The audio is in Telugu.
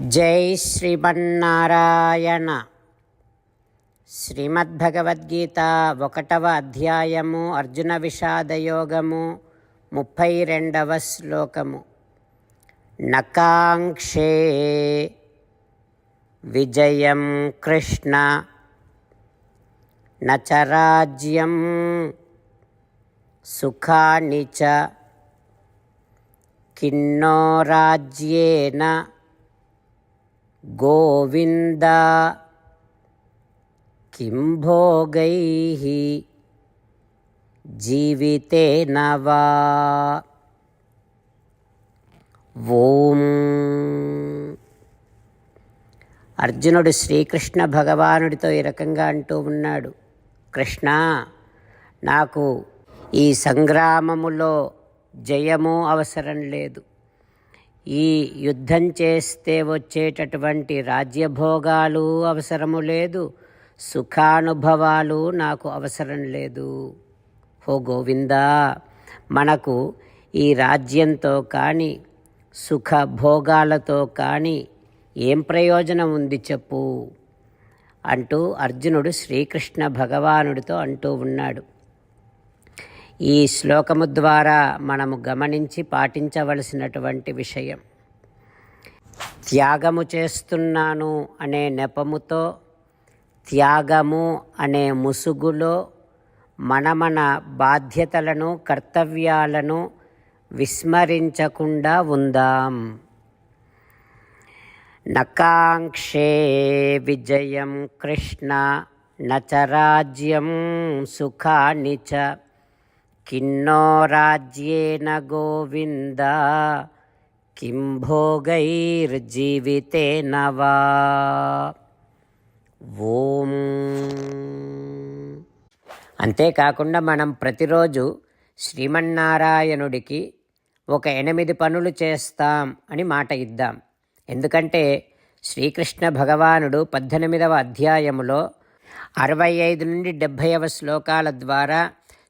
జై శ్రీమన్నారాయణ. శ్రీమద్భగవద్గీత ఒకటవ అధ్యాయము అర్జున విషాదయోగము ముప్పై రెండవ శ్లోకము. నకాంక్షే విజయం కృష్ణ నచరాజ్యం సుఖాని చ కిన్నో రాజ్యేన గోవింద కిం జీవితే జీవితేన ఓం. అర్జునుడు శ్రీకృష్ణ భగవానుడితో ఈ రకంగా అంటూ ఉన్నాడు. కృష్ణ నాకు ఈ సంగ్రామములో జయము అవసరం లేదు. ఈ యుద్ధం చేస్తే వచ్చేటటువంటి రాజ్యభోగాలు అవసరము లేదు సుఖానుభవాలు నాకు అవసరం లేదు. ఓ గోవిందా మనకు ఈ రాజ్యంతో కానీ సుఖ భోగాలతో కానీ ఏం ప్రయోజనం ఉంది చెప్పు? అంటూ అర్జునుడు శ్రీకృష్ణ భగవానుడితో అంటూ ఉన్నాడు. ఈ శ్లోకము ద్వారా మనము గమనించి పాటించవలసినటువంటి విషయం. త్యాగము చేస్తున్నాను అనే నెపముతో త్యాగము అనే ముసుగులో మన మన బాధ్యతలను కర్తవ్యాలను విస్మరించకుండా ఉందాం. నకాంక్షే విజయం కృష్ణ నచరాజ్యం సుఖాని చ కిన్నో రాజ్యేన గోవింద కిం భోగైర్జీవితేన నవా ఓం. అంతేకాకుండా మనం ప్రతిరోజు శ్రీమన్నారాయణుడికి ఒక ఎనిమిది పనులు చేస్తాం అని మాట ఇద్దాం. ఎందుకంటే శ్రీకృష్ణ భగవానుడు పద్దెనిమిదవ అధ్యాయములో అరవై ఐదు నుండి డెబ్భైవ శ్లోకాల ద్వారా